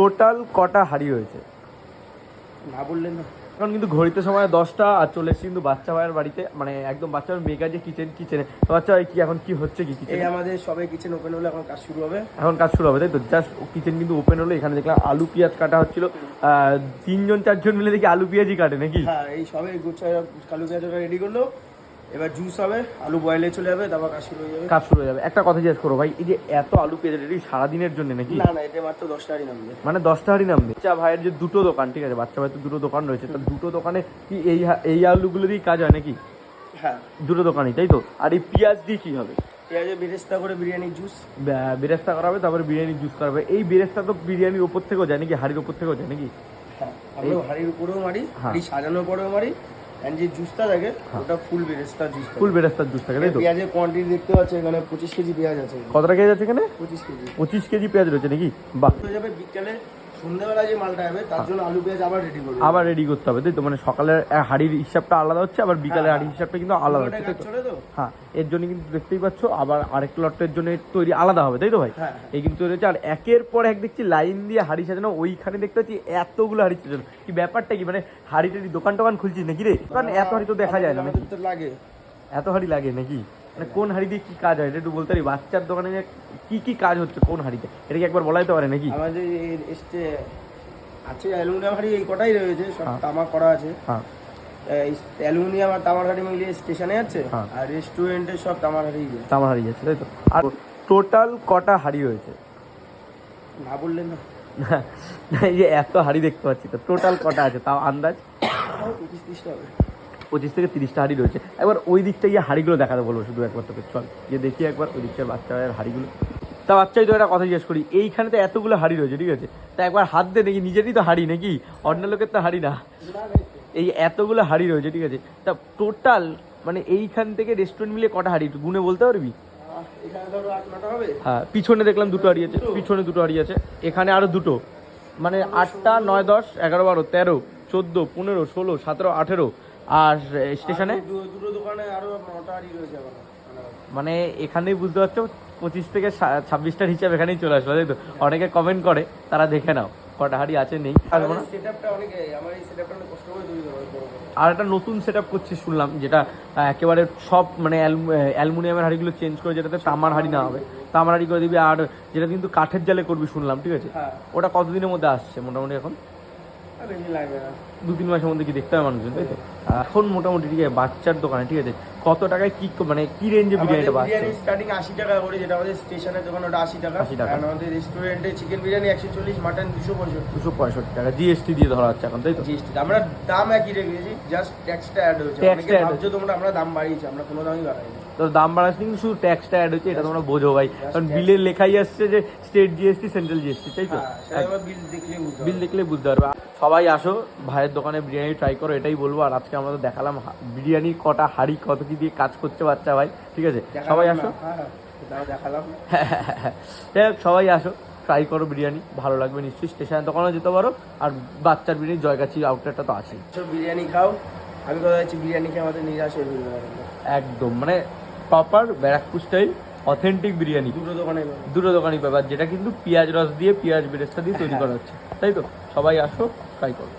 Total কটা হাড়ি হয়েছে? না বললেন না। এখন কিন্তু ঘড়িতে সময় দশটা আর চলে এসেছি কিন্তু বাচ্চা ভাইয়ের বাড়িতে মানে একদম বাচ্চা মেগা যে কিচেন কিচেনে তো বাচ্চা ভাই কি এখন কি হচ্ছে কি এই কিচেনে আমাদের সবাই কিচেন ওপেন হলে এখন কাজ শুরু হবে। এখন কাজ শুরু হবে তাই তো? জাস্ট কিচেন কিন্তু ওপেন হলো এখানে দেখলাম আলু পেঁয়াজ কাটা হচ্ছিল। আহ, তিনজন চারজন মিলে দেখি আলু পেঁয়াজই কাটে নাকি? হ্যাঁ এই সবে গুচ্ছা আলু পেঁয়াজটা রেডি করল। এবার জুস হবে আলু বয়েলে চলে যাবে তারপর কাজ শুরু হয়ে যাবে। কাজ শুরু হয়ে যাবে। একটা কথা জিজ্ঞেস করো ভাই এই যে এত আলু পেঁয়াজ রেডি সারাদিনের জন্য নাকি? না না এটা মাত্র দশটা হাড়ি নামবে। মানে দশটা হাড়ি নামবে। বাচ্চা ভাইয়ের যে দুটো দোকান ঠিক আছে বাচ্চা ভাইয়ের তো দুটো দোকান রয়েছে তো দুটো দোকানে কি এই এই আলুগুলো দিয়েই কাজ হয় নাকি? হ্যাঁ। দুটো দোকানই তাই তো? আর এই পেঁয়াজ দিয়ে কি হবে? পেঁয়াজে বেরেস্তা করে বিরিয়ানির জুস বেরেস্তা করা হবে তারপরে বিরিয়ানি জুস করা হবে এই বেরেস্তা তো বিরিয়ানির ওপর থেকেও যায় নাকি হাড়ির ওপর থেকেও যায় নাকি? হ্যাঁ হাড়ির উপরেও মারি হ্যাঁ। হাড়ি সাজানোর পরেও মারি। এন্ড যে জুসটা থাকে ওটা ফুল বেরেস্তা জুস ফুল বেরেস্তার জুস থাকে তাই তো? পেঁয়াজের কোয়ান্টিটি দেখতে পাচ্ছেন এখানে পঁচিশ কেজি পেঁয়াজ আছে। কতটা কেজি আছে এখানে? পঁচিশ কেজি। পঁচিশ কেজি পেঁয়াজ রয়েছে নাকি? বাহ। হয়ে যাবে বিকেলে সন্ধ্যাবেলা যে মালটা হবে তার জন্য আলু পেঁয়াজ আবার রেডি করব। আবার রেডি করতে হবে তাই তো? মানে সকালের হাড়ির হিসাবটা আলাদা হচ্ছে আবার বিকালের হাড়ির হিসাবটা কিন্তু আলাদা হচ্ছে হ্যাঁ এর জন্য কিন্তু দেখতেই পাচ্ছ আবার আরেক লটের জন্য তৈরি আলাদা হবে তাই তো ভাই? হ্যাঁ এই কিন্তু তৈরি হচ্ছে আর একের পর এক দেখছি লাইন দিয়ে হাড়ি সাজানো ওইখানে দেখতে পাচ্ছি এতগুলো হাড়ি সাজানো। কি ব্যাপারটা কি? মানে হাড়ি টাড়ি দোকান টোকান খুলছিস নাকি রে? কারণ এত হাড়ি তো দেখা যায় না লাগে। এত হাড়ি লাগে নাকি? মানে কোন হাড়ি দিয়ে কি কাজ হয়? এটা একটু বলতে পারি। বাচ্চার দোকানে যে কি কি কাজ হচ্ছে কোন হাড়িতে? এটা কি একবার বলা যেতে পারে নাকি? আমাদের এসছে আছে অ্যালুমিনিয়াম হাড়ি এই কটাই রয়েছে সব হ্যাঁ। তামা করা আছে। হ্যাঁ। অ্যালুমিনিয়াম আর তামার হাড়ি মিলিয়ে স্টেশনে যাচ্ছে হ্যাঁ। আর রেস্টুরেন্টে সব তামার হাড়ি তামার হাড়ি যাচ্ছে তাই তো? আর টোটাল কটা হাড়ি হয়েছে না বললেন না। না, এই যে এত হাড়ি দেখতে পাচ্ছি তো টোটাল কটা আছে? তাও আন্দাজ? তিরিশটা হবে। পঁচিশ থেকে তিরিশটা হাড়ি রয়েছে। একবার ওই দিকটা গিয়ে হাড়িগুলো দেখাতে বলব শুধু একবার তোকে চল গিয়ে দেখি একবার ওই দিকটার বাচ্চা ভাইয়ের হাড়িগুলো। তা বাচ্চাই তো একটা কথা জিজ্ঞেস করি এইখানে তো এতগুলো হাড়ি রয়েছে, ঠিক আছে? তা একবার হাত দে নাকি নিজেরই তো হাড়ি নাকি? অন্য লোকের তো হাড়ি না। এই এতগুলো হাড়ি রয়েছে, ঠিক আছে? তা টোটাল মানে এইখান থেকে রেস্টুরেন্ট মিলে কটা হাড়ি গুনে বলতে পারবি? হ্যাঁ পিছনে দেখলাম দুটো হাড়ি আছে, পিছনে দুটো হাড়ি আছে, এখানে আরও দুটো। মানে আটটা, নয়, দশ, এগারো, বারো, তেরো, চোদ্দ, পনেরো, ষোলো, সতেরো, আঠেরো আর স্টেশনে? দুটো দোকানে আরও রয়েছে মানে এখানেই বুঝতে পারছ পঁচিশ থেকে ছাব্বিশটার হিসাব এখানেই চলে আসবে তাই তো? অনেকে কমেন্ট করে তারা দেখে নাও কটা হাড়ি আছে নেই। আসব না। আর একটা নতুন সেট আপ করছি শুনলাম যেটা একেবারে সব মানে অ্যালুমিনিয়ামের হাড়িগুলো চেঞ্জ করে যেটাতে তামার হাড়ি না হবে। তামার হাড়ি করে দিবি আর যেটা কিন্তু কাঠের জালে করবি শুনলাম ঠিক আছে? হ্যাঁ। ওটা কতদিনের মধ্যে আসছে মোটামুটি এখন? দু তিন মাসের মধ্যে কি দেখতে হবে মানুষজন তাই তো? এখন মোটামুটি ঠিক আছে বাচ্চার দোকানে ঠিক আছে। কত টাকায় কি মানে কি রেঞ্জে বিরিয়ানিটা পাচ্ছে বিরিয়ানি স্টার্টিং আশি টাকা করে যেটা আমাদের স্টেশনের দোকান ওটা আশি টাকা। 80 টাকা। আর আমাদের রেস্টুরেন্টে চিকেন বিরিয়ানি একশো চল্লিশ মাটন দুশো পঁয়ষট্টি। দুশো পঁয়ষট্টি টাকা জিএসটি দিয়ে ধরা হচ্ছে এখন তাই তো? জিএসটি আমরা দাম একই রেখেছি জাস্ট ট্যাক্সটা অ্যাড হয়েছে। অনেকে ভাবছ তোমরা আমরা দাম বাড়িয়েছি আমরা কোনো দামই বাড়াইনি। তো দাম বাড়াচ্ছে কিন্তু শুধু ট্যাক্সটা অ্যাড হচ্ছে এটা তোমরা বোঝো ভাই। কারণ বিলের লেখাই আসছে যে স্টেট জিএসটি সেন্ট্রাল জিএসটি তাই তো? হ্যাঁ বিল দেখলে বুঝতে পারবে। সবাই আসো ভাইয়ের দোকানে বিরিয়ানি ট্রাই করো এটাই বলব। আর আজকে আমরা তো দেখালাম বিরিয়ানি কটা হাড়ি কত কি দিয়ে কাজ করছে বাচ্চা ভাই ঠিক আছে? সবাই আসো। হ্যাঁ হ্যাঁ দেখালাম। সবাই আসো ট্রাই করো বিরিয়ানি ভালো লাগবে নিশ্চয়ই। স্টেশনের দোকানে যেতে পারো আর বাচ্চার বিরিয়ানি জয়গাছি আউটলেটটা তো সব বিরিয়ানি খাও। আমি কথা বিরিয়ানি খেয়ে আমাদের নিরাশ হয়ে একদম মানে proper Barrackpore style authentic biryani দুটো দোকানে দুটো দোকানই পাবে। যেটা কিন্তু পেঁয়াজ রস দিয়ে পেঁয়াজ বেরেস্তা দিয়ে তৈরি করা হচ্ছে। তাই তো? সবাই আসো ট্রাই করো।